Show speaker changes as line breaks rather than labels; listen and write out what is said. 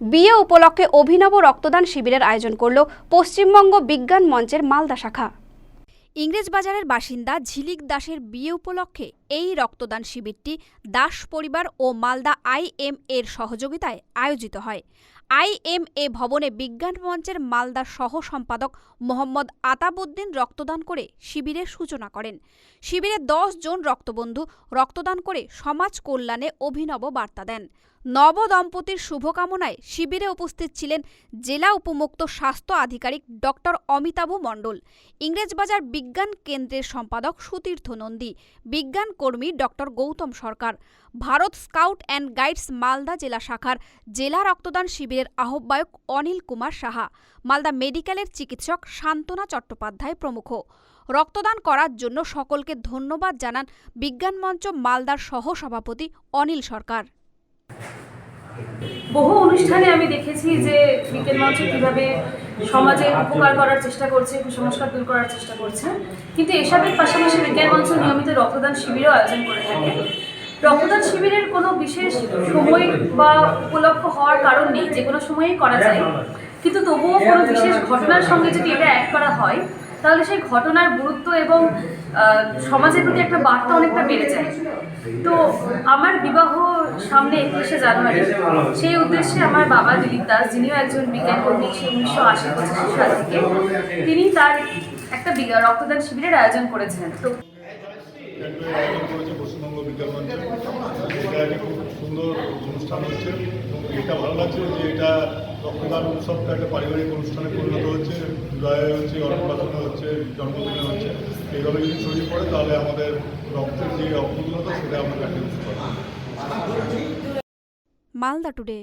বিয়ে উপলক্ষে অভিনব রক্তদান শিবিরের আয়োজন করল পশ্চিমবঙ্গ বিজ্ঞান মঞ্চের মালদা শাখা। ইংরেজবাজারের বাসিন্দা ঝিলিক দাসের বিয়ে উপলক্ষে এই রক্তদান শিবিরটি দাস পরিবার ও মালদা আইএম এর সহযোগিতায় আয়োজিত হয়। আইএমএ ভবনে বিজ্ঞান মঞ্চের মালদা সহ সম্পাদক মোহাম্মদ আতাবুদ্দিন রক্তদান করে শিবিরের সূচনা করেন। শিবিরে দশ জন রক্তবন্ধু রক্তদান করে সমাজ কল্যাণে অভিনব বার্তা দেন। নব দম্পতির শুভকামনায় শিবিরে উপস্থিত ছিলেন জেলা উপমুক্ত স্বাস্থ্য আধিকারিক ডক্টর অমিতাভ মণ্ডল, ইংরেজবাজার বিজ্ঞান কেন্দ্রের সম্পাদক সুতীর্থ নন্দী, বিজ্ঞান কর্মী doctor Gautam Sarkar. Bharat scout and guides Malda জেলা শাখার জেলা রক্তদান শিবিরের আহ্বায়ক অনিল কুমার সাহা, মালদা মেডিকেলের চিকিৎসক শান্তনা চট্টোপাধ্যায় প্রমুখ। রক্তদান করার জন্য সকলকে ধন্যবাদ জানান বিজ্ঞান মঞ্চ মালদার সহ সভাপতি অনিল সরকার।
বহু অনুষ্ঠানে আমি দেখেছি যে বিজ্ঞান মঞ্চ কীভাবে সমাজে উপকার করার চেষ্টা করছে, কুসংস্কার দূর করার চেষ্টা করছে। কিন্তু এসবের পাশাপাশি বিজ্ঞান মঞ্চ নিয়মিত রক্তদান শিবিরও আয়োজন করে থাকে। রক্তদান শিবিরের কোনো বিশেষ সময় বা উপলক্ষ হওয়ার কারণ নেই, যে কোনো সময়েই করা যায়। কিন্তু তবুও কোনো বিশেষ ঘটনার সঙ্গে যদি এটা অ্যাড করা হয় তাহলে সেই ঘটনার গুরুত্ব এবং সমাজের প্রতি একটা বার্তা অনেকটা বেড়ে যায়। তো আমার বিবাহ সামনে একুশে জানুয়ারি, সেই উদ্দেশ্যে আমার বাবা দিলীপ দাস, যিনিও একজন বিজ্ঞান কর্মী উনিশশো আশি পঁচাশি সাল থেকে তিনি তার একটা রক্তদান শিবিরের আয়োজন করেছেন তো
এটা ভালো লাগছে যে এটা রক্তদান উৎসবটা একটা পারিবারিক অনুষ্ঠানে পরিণত হচ্ছে। বিবাহে হচ্ছে অন্নপ্রাশনে হচ্ছে, জন্মদিনে হচ্ছে, এইভাবে যদি ছড়িয়ে পড়ে, তাহলে আমাদের রক্তের যে অপূর্ণতা সেটা আমরা কাটিয়ে উঠতে পারি
মালদা টুডে।